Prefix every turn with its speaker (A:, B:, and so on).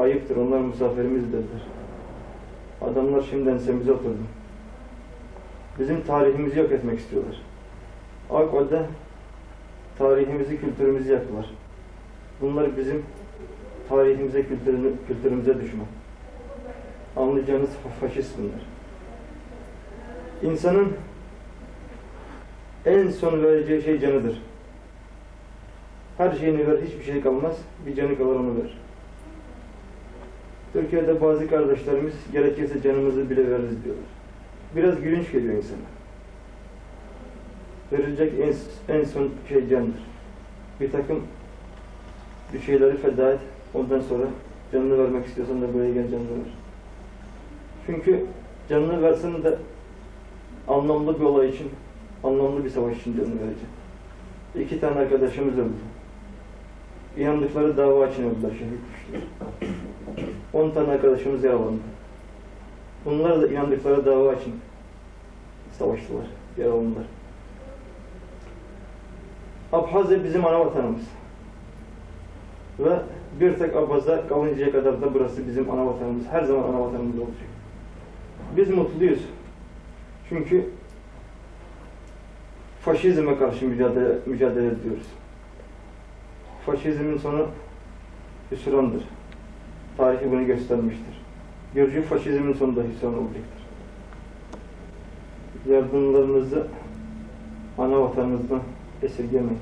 A: Ayıptır, onlar misafirimiz dediler. Adamlar şimdiden semize oturdu. Bizim tarihimizi yok etmek istiyorlar. Akbal'de tarihimizi, kültürümüzü yaktılar. Bunlar bizim tarihimize, kültürümü, kültürümüze düşman. Anlayacağınız fa- faşist bunlar. İnsanın en son vereceği şey canıdır. Her şeyini ver, hiçbir şey kalmaz. Bir canı kalır onu ver. Türkiye'de bazı kardeşlerimiz gerekirse canımızı bile veririz diyorlar. Biraz gülünç geliyor insana. Verilecek en, en son şey candır. Bir takım bir şeyleri feda et. Ondan sonra canını vermek istiyorsan da buraya gel canını ver. Çünkü canını versen de anlamlı bir olay için, anlamlı bir savaş için canını verecek. İki tane arkadaşımız öldü. İnandıkları dava için öldüler, şehit. 10 tane arkadaşımız yaralandı. Bunlar da inandıkları dava için savaştılar, yaralandılar. Abhazya bizim ana vatanımız. Ve bir tek Abhaz'a kalıncaya kadar da burası bizim ana vatanımız. Her zaman ana vatanımız olacak. Biz mutluyuz. Çünkü faşizme karşı mücadele, mücadele ediyoruz. Faşizmin sonu hüsrandır. Tarihi bunu göstermiştir. Gürcü faşizmin sonunda hüsran olacaktır. Yardımlarınızı ana vatanınızdan esirgemeyin.